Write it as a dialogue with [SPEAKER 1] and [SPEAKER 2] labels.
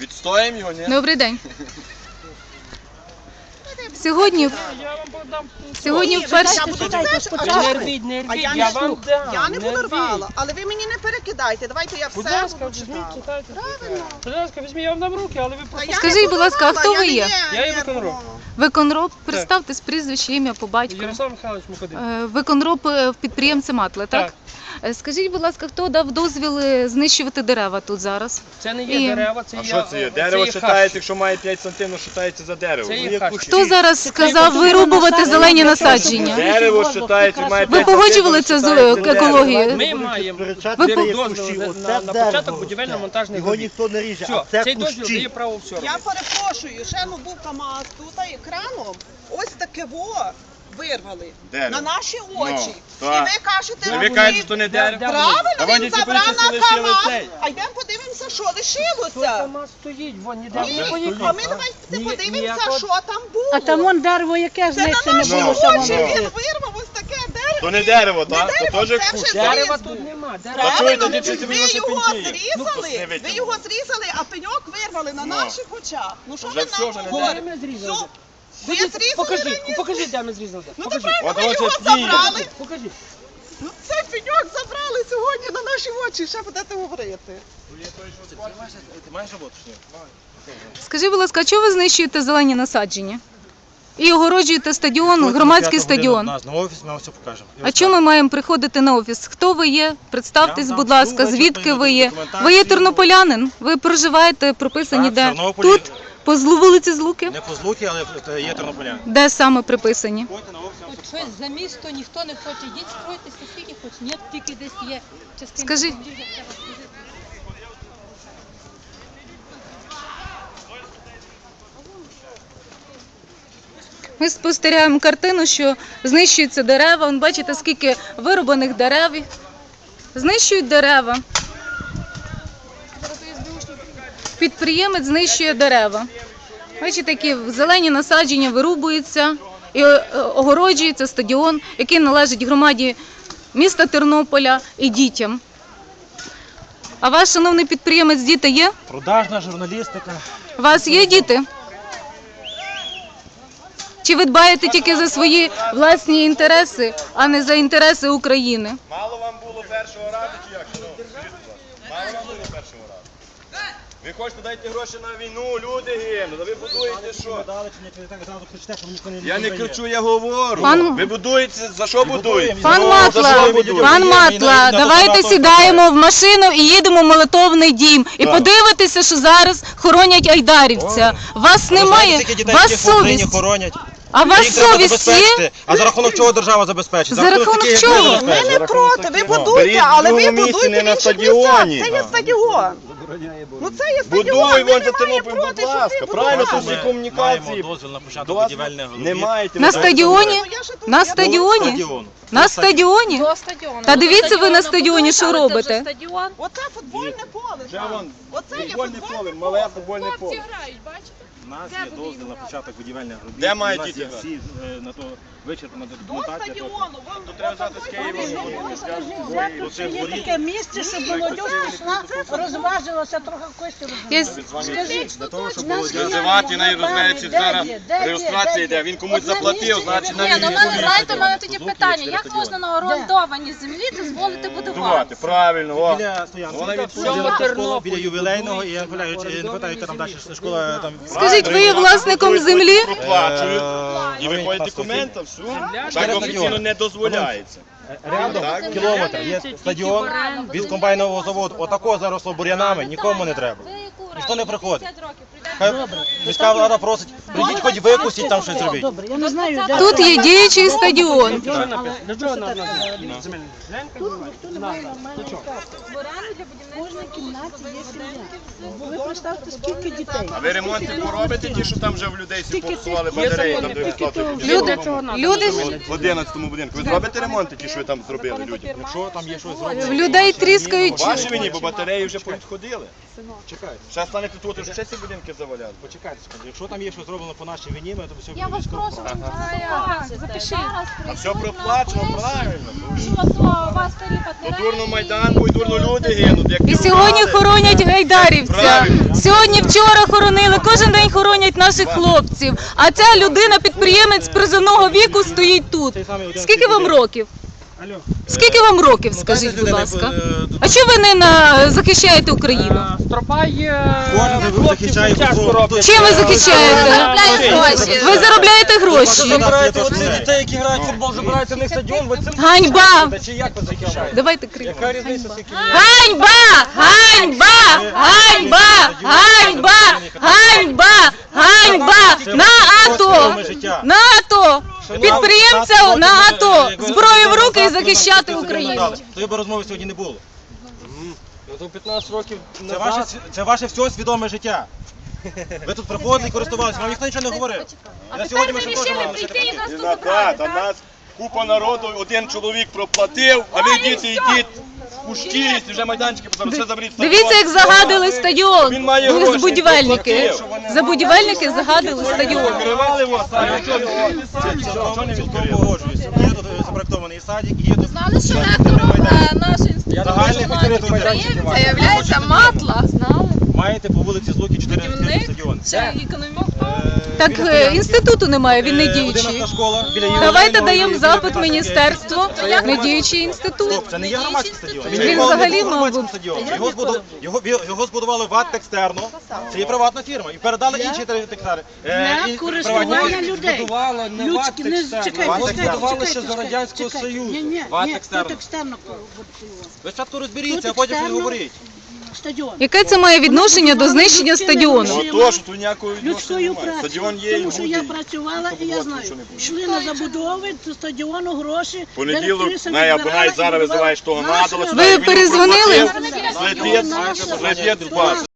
[SPEAKER 1] Відстоїмо його, ні?
[SPEAKER 2] Добрий день. Сьогодні,
[SPEAKER 3] Я вам подам.
[SPEAKER 2] сьогодні вперше.
[SPEAKER 4] Почекайте
[SPEAKER 3] Не
[SPEAKER 4] спочатку.
[SPEAKER 3] рвіть, не
[SPEAKER 4] А
[SPEAKER 3] рвіть,
[SPEAKER 4] я
[SPEAKER 3] я
[SPEAKER 4] не
[SPEAKER 3] вам дам.
[SPEAKER 4] Я не
[SPEAKER 3] рвіть.
[SPEAKER 4] буду рвала, але ви мені не перекидайте. Давайте я
[SPEAKER 3] Будь
[SPEAKER 4] все
[SPEAKER 3] ласка,
[SPEAKER 4] буду
[SPEAKER 3] візьміть,
[SPEAKER 4] читати.
[SPEAKER 3] читайте.
[SPEAKER 4] Правильно.
[SPEAKER 3] Будь ласка, візьміть, я вам дам руки, але ви
[SPEAKER 4] Та
[SPEAKER 3] просто...
[SPEAKER 4] я
[SPEAKER 2] Скажіть, будь ласка, а хто
[SPEAKER 4] я
[SPEAKER 2] ви є?
[SPEAKER 3] Я є виконроб.
[SPEAKER 4] рвала.
[SPEAKER 2] Виконроб, представтесь прізвище, ім'я по батьку.
[SPEAKER 3] Ярослав Михайлович Мукадин.
[SPEAKER 2] Е, Виконроб е, в підприємця Матли, так? Е, Скажіть, будь ласка, хто дав дозвіл е, знищувати дерева тут зараз?
[SPEAKER 3] Це не є
[SPEAKER 2] І-
[SPEAKER 3] дерева, це
[SPEAKER 1] А
[SPEAKER 3] є...
[SPEAKER 1] що це є?
[SPEAKER 3] е,
[SPEAKER 1] Дерево
[SPEAKER 3] є
[SPEAKER 1] вважається,
[SPEAKER 3] хащ.
[SPEAKER 1] якщо має 5 см, вважається за дерево.
[SPEAKER 3] Це
[SPEAKER 1] Ну,
[SPEAKER 3] є
[SPEAKER 1] як
[SPEAKER 3] хащ.
[SPEAKER 1] кущі.
[SPEAKER 2] Хто зараз сказав вирубувати зелені насадження?
[SPEAKER 1] Дерево вважається, має 5
[SPEAKER 2] Ви погоджувалися з е, екологією?
[SPEAKER 3] Ми маємо
[SPEAKER 2] Ви по-
[SPEAKER 3] дозвіл на, на початок будівельно-монтажних
[SPEAKER 5] Його
[SPEAKER 3] робіт.
[SPEAKER 5] ніхто не ріже,
[SPEAKER 3] Все,
[SPEAKER 5] а це
[SPEAKER 3] цей дозвіл дає
[SPEAKER 5] кущі.
[SPEAKER 3] право все
[SPEAKER 4] Я перепрошую, ще ну був КАМАЗ тут екраном. Ось таке во вирвали
[SPEAKER 1] Дерево.
[SPEAKER 4] на наші очі.
[SPEAKER 1] Ну,
[SPEAKER 4] І ви кажете,
[SPEAKER 1] ви кажете, що не дерево?
[SPEAKER 4] Правильно, він забрав на КАМАЗ. А йдемо подивимося, що лишилося.
[SPEAKER 3] КАМАЗ стоїть, вон ніде
[SPEAKER 1] А
[SPEAKER 3] не поїхав.
[SPEAKER 4] А ми давайте подивимося, що там було.
[SPEAKER 6] А там вон дерево яке
[SPEAKER 4] Це на
[SPEAKER 6] знищене
[SPEAKER 4] наші
[SPEAKER 6] було
[SPEAKER 1] Ну,
[SPEAKER 4] очі
[SPEAKER 1] ну.
[SPEAKER 4] він вирвав ось таке дерево.
[SPEAKER 1] То не дерево,
[SPEAKER 4] Не
[SPEAKER 1] так?
[SPEAKER 4] дерево,
[SPEAKER 1] То теж
[SPEAKER 4] це
[SPEAKER 1] кущ.
[SPEAKER 4] вже
[SPEAKER 3] Дерева тут нема.
[SPEAKER 1] А чого
[SPEAKER 4] Правильно,
[SPEAKER 1] тоді
[SPEAKER 4] ви його?
[SPEAKER 1] Ну,
[SPEAKER 4] зрізали, ви його зрізали, а пеньок вирвали на
[SPEAKER 1] Ну.
[SPEAKER 4] наших очах. Ну що
[SPEAKER 1] Вже
[SPEAKER 4] ви
[SPEAKER 1] все,
[SPEAKER 4] нам
[SPEAKER 1] вже не
[SPEAKER 3] Коли
[SPEAKER 4] говорите?
[SPEAKER 3] ми зрізали?
[SPEAKER 4] Все.
[SPEAKER 3] Ходіть,
[SPEAKER 4] зрізали
[SPEAKER 3] Покажіть,
[SPEAKER 4] раніше?
[SPEAKER 3] покажіть, де ми зрізали.
[SPEAKER 4] Ну то
[SPEAKER 3] Покажіть.
[SPEAKER 4] правильно,
[SPEAKER 1] От
[SPEAKER 4] ви
[SPEAKER 1] ось
[SPEAKER 4] його
[SPEAKER 1] ці.
[SPEAKER 4] забрали.
[SPEAKER 3] Покажіть.
[SPEAKER 4] Ну цей пеньок забрали сьогодні на наші очі, ще будете говорити.
[SPEAKER 5] Ти маєш роботу чи ні?
[SPEAKER 2] Скажіть, будь ласка, а чого ви знищуєте зелені насадження? І огороджуєте стадіон, громадський стадіон.
[SPEAKER 5] На офіс ми вам все покажемо.
[SPEAKER 2] А чому ми маємо приходити на офіс? Хто ви є? Представтесь,
[SPEAKER 5] Я
[SPEAKER 2] будь ласка, звідки ви є? Ви є тернополянин? Ви проживаєте, прописані
[SPEAKER 5] Так,
[SPEAKER 2] де?
[SPEAKER 5] Тернополі.
[SPEAKER 2] Тут? По злу вулиці Злуки?
[SPEAKER 5] Не по злуки, але є тернополяни.
[SPEAKER 2] Де саме приписані?
[SPEAKER 5] Я
[SPEAKER 7] Щось за місто ніхто не хоче. Йдіть стройтеся скільки хоч. Ні, тільки десь є частина.
[SPEAKER 2] Скажіть. Ми спостерігаємо картину, що знищуються дерева. Вон, бачите, скільки вирубаних дерев. Знищують дерева. Підприємець знищує дерева. Бачите, які зелені насадження вирубуються і е, огороджується стадіон, який належить громаді міста Тернополя і дітям. А ваш шановний підприємець, діти є?
[SPEAKER 5] Продажна журналістика.
[SPEAKER 2] У вас є діти? Чи ви дбаєте тільки за свої власні інтереси, а не за інтереси України?
[SPEAKER 1] Мало вам було першого разу чи як? Ну, скажіть, будь ласка. Мало вам було першого разу? Ви хочете дайте гроші на війну, люди гинуть, а ви будуєте що? Я не кричу, я говорю.
[SPEAKER 2] Пан-
[SPEAKER 1] Ви будуєте, за що будуєте?
[SPEAKER 2] Пан
[SPEAKER 1] Ну,
[SPEAKER 2] Матла,
[SPEAKER 1] що будуєте?
[SPEAKER 2] пан Матла, давайте сідаємо в машину і їдемо в молитовний дім. І
[SPEAKER 1] Так.
[SPEAKER 2] подивитися, що зараз хоронять айдарівця. Вас немає, вас совість.
[SPEAKER 5] хоронять?
[SPEAKER 2] А вас совість є?
[SPEAKER 5] А за рахунок чого держава забезпечить?
[SPEAKER 2] За рахунок чого?
[SPEAKER 4] Ми не проти, ви будуйте, але ви будуйте в інших місцях. Це є
[SPEAKER 1] А.
[SPEAKER 4] Ну це є
[SPEAKER 1] Будуй
[SPEAKER 4] стадіон, ми
[SPEAKER 1] вон за
[SPEAKER 4] не маємо
[SPEAKER 1] Тернопіль,
[SPEAKER 4] проти,
[SPEAKER 1] будь
[SPEAKER 4] щоб
[SPEAKER 1] ласка.
[SPEAKER 4] ти
[SPEAKER 1] Правильно,
[SPEAKER 4] будували.
[SPEAKER 1] тут
[SPEAKER 5] Ми
[SPEAKER 1] комунікації.
[SPEAKER 5] маємо дозвіл на початок
[SPEAKER 1] До вас
[SPEAKER 5] будівельних робіт.
[SPEAKER 1] не.
[SPEAKER 2] На стадіоні?
[SPEAKER 4] Ну, я ж тут-
[SPEAKER 2] На
[SPEAKER 4] я
[SPEAKER 2] стадіоні?
[SPEAKER 5] Стадіону.
[SPEAKER 2] На стадіоні?
[SPEAKER 7] До стадіону.
[SPEAKER 2] Та дивіться ви на стадіоні, що робите.
[SPEAKER 7] Стадіон.
[SPEAKER 4] Оце футбольне поле.
[SPEAKER 1] Вон
[SPEAKER 4] Оце є
[SPEAKER 1] футбольне
[SPEAKER 4] футбольне
[SPEAKER 1] поле, мале футбольне
[SPEAKER 7] Хлопці
[SPEAKER 1] поле.
[SPEAKER 7] грають, бачите?
[SPEAKER 5] У нас
[SPEAKER 7] Де
[SPEAKER 5] є
[SPEAKER 7] вони
[SPEAKER 5] дозвіл на
[SPEAKER 7] грали?
[SPEAKER 5] початок будівельних робіт.
[SPEAKER 1] Де
[SPEAKER 5] У
[SPEAKER 1] мають
[SPEAKER 5] нас
[SPEAKER 1] діти
[SPEAKER 5] є всі е, на то вичерпана
[SPEAKER 4] До
[SPEAKER 5] документація.
[SPEAKER 4] стадіону. вон-
[SPEAKER 1] Тут треба взяти з Києва.
[SPEAKER 6] Є таке місце, щоб молодь пішла, розважилася, трохи кості
[SPEAKER 2] Я
[SPEAKER 6] розважилася. Скажіть,
[SPEAKER 5] Для того, щоб було
[SPEAKER 1] Називати неї зараз реєстрація йде. Він комусь заплатив, значить
[SPEAKER 6] не
[SPEAKER 7] Ні, ну мене знаєте, в мене тоді питання, як можна на орендованій землі дозволити
[SPEAKER 1] Будувати, правильно. О.
[SPEAKER 5] Біля стоянки.
[SPEAKER 1] Вона
[SPEAKER 5] ювілейного, і я не пам'ятаю, чи- не пам'ятаю, яка там далі школа там.
[SPEAKER 2] Скажіть, ви є власником землі?
[SPEAKER 1] Проплачують.
[SPEAKER 5] Е,
[SPEAKER 1] І виходить документом, все. Так офіційно не дозволяється.
[SPEAKER 5] Рядом кілометр є стадіон від комбайнового заводу. Отако заросло бур'янами, нікому не треба. Ніхто не приходить. Хай міська влада просить, прийдіть хоч викусіть там щось робіть.
[SPEAKER 6] Добре, я не знаю, де
[SPEAKER 2] Тут є діючий стадіон.
[SPEAKER 3] Ділянка?
[SPEAKER 6] ніхто не має нормальної карти. В кожній кімнаті є сім'я. Ви представте, скільки дітей.
[SPEAKER 1] А ви ремонти поробите ті, що там вже в людей всі
[SPEAKER 6] ті-
[SPEAKER 1] батареї, там де
[SPEAKER 3] закони,
[SPEAKER 2] Люди, люди
[SPEAKER 1] в 11 будинку. Ви зробите ремонти ті, що ви там зробили людям?
[SPEAKER 5] Якщо там є щось
[SPEAKER 2] в людей тріскають.
[SPEAKER 1] Ваші вині, бо батареї вже повідходили.
[SPEAKER 5] Чекайте,
[SPEAKER 1] Ще станете тут, вже ще ці будинки заваляли.
[SPEAKER 5] почекайте секунду. Якщо там є щось зроблено по нашій вині, ми то все
[SPEAKER 7] Я вас
[SPEAKER 5] обов'язково
[SPEAKER 7] прошу, запишіть.
[SPEAKER 1] А все проплачено, правильно.
[SPEAKER 7] Що то у вас старі
[SPEAKER 1] То
[SPEAKER 7] батареї?
[SPEAKER 1] дурно Майдан, бо й дурно люди гинуть. як
[SPEAKER 2] І сьогодні
[SPEAKER 1] керували.
[SPEAKER 2] хоронять гайдарівця.
[SPEAKER 1] Правильно.
[SPEAKER 2] Сьогодні, вчора хоронили, кожен день хоронять наших хлопців. А ця людина, підприємець призовного віку, стоїть тут. Скільки вам років?
[SPEAKER 3] Алло.
[SPEAKER 2] Скільки вам років,
[SPEAKER 5] Ну,
[SPEAKER 2] скажіть, будь ласка?
[SPEAKER 5] е,
[SPEAKER 2] А чого ви не на... захищаєте Україну?
[SPEAKER 3] Е, Стропай е,
[SPEAKER 5] Кожен
[SPEAKER 3] хлопці
[SPEAKER 5] захищає
[SPEAKER 3] тяжко
[SPEAKER 5] свого.
[SPEAKER 3] роблять.
[SPEAKER 2] Чим ви
[SPEAKER 3] Е,
[SPEAKER 2] захищаєте?
[SPEAKER 3] Заробляє
[SPEAKER 2] гроші. Ви заробляєте гроші.
[SPEAKER 5] Забираєте оцих
[SPEAKER 3] дітей, які грають в футбол, забираєте в них стадіон, ви цим
[SPEAKER 2] Ганьба!
[SPEAKER 3] чи як ви захищаєте?
[SPEAKER 2] Давайте крик.
[SPEAKER 3] Яка різниця, скільки
[SPEAKER 2] Ганьба! Ганьба! Ганьба! Ганьба! Ганьба! Ганьба! На АТО! На АТО! Підприємця на захищати Україну!
[SPEAKER 5] То би розмови сьогодні не було.
[SPEAKER 3] То 15 років
[SPEAKER 5] Це ваше, сві- це ваше все свідоме життя. Ви тут приходили і користувалися, вам ніхто нічого не говорив. На сьогодні ми мали лишити.
[SPEAKER 1] І на та, там нас купа народу, один чоловік проплатив, а ви діти йдіть в кущі, вже майданчики все заберіть.
[SPEAKER 2] Дивіться, як загадили стадіон.
[SPEAKER 1] Він має
[SPEAKER 2] Ви
[SPEAKER 1] гроші,
[SPEAKER 2] з будівельники.
[SPEAKER 1] проплатив.
[SPEAKER 2] Загадили стадіон.
[SPEAKER 1] Закривали вас, а не
[SPEAKER 5] Чого не цілком погоджуюся. Є тут запроектований садик, є тут
[SPEAKER 7] Знали, що
[SPEAKER 5] майданчик.
[SPEAKER 7] е, нашої інституту
[SPEAKER 5] Загальний
[SPEAKER 7] підприємця являється матла. Знали?
[SPEAKER 5] Маєте по вулиці Злуки 4
[SPEAKER 7] Будівник
[SPEAKER 5] стадіони.
[SPEAKER 7] чи економіст?
[SPEAKER 2] Так е, інституту немає, він не
[SPEAKER 5] Е,
[SPEAKER 2] діючий.
[SPEAKER 5] 11 школа біля Євгена
[SPEAKER 2] Давайте даємо запит міністерству. Не діючий інститут.
[SPEAKER 5] Стоп, це не є громадський стадіон.
[SPEAKER 2] Він
[SPEAKER 5] ніколи не
[SPEAKER 2] взагалі
[SPEAKER 5] був
[SPEAKER 2] мав
[SPEAKER 5] громадським
[SPEAKER 2] бути.
[SPEAKER 5] стадіоном. Його, збудов- його, його збудували ВАТ Текстерно. Це є приватна фірма. І передали інші тери- текстари. Е,
[SPEAKER 6] Для
[SPEAKER 5] і-
[SPEAKER 6] користування
[SPEAKER 5] приватні-
[SPEAKER 6] людей.
[SPEAKER 3] Будували не
[SPEAKER 6] Людські, не
[SPEAKER 3] ват-текстер.
[SPEAKER 6] чекайте,
[SPEAKER 5] Ват
[SPEAKER 6] чекайте.
[SPEAKER 3] Будували ще
[SPEAKER 6] чекайте,
[SPEAKER 3] за Радянського
[SPEAKER 6] чекайте.
[SPEAKER 3] Союзу.
[SPEAKER 6] Ні, ні, ні,
[SPEAKER 5] Текстерно.
[SPEAKER 6] тут екстерно
[SPEAKER 5] Ви спочатку розберіться, а потім щось говоріть.
[SPEAKER 6] Стадіон.
[SPEAKER 2] Яке це має відношення до знищення стадіону?
[SPEAKER 1] Ну то, що тут ніякого відношення
[SPEAKER 6] Людською
[SPEAKER 1] немає.
[SPEAKER 6] працею.
[SPEAKER 1] Стадіон є і
[SPEAKER 6] Тому що я працювала і я знаю.
[SPEAKER 1] не.
[SPEAKER 6] Йшли на забудови до стадіону гроші.
[SPEAKER 1] Понеділок,
[SPEAKER 6] директриса
[SPEAKER 1] най або
[SPEAKER 6] відбирала і
[SPEAKER 1] зараз
[SPEAKER 6] будувала
[SPEAKER 1] визиваєш того
[SPEAKER 6] нашу
[SPEAKER 1] надала.
[SPEAKER 2] Ви перезвонили?
[SPEAKER 1] В базу.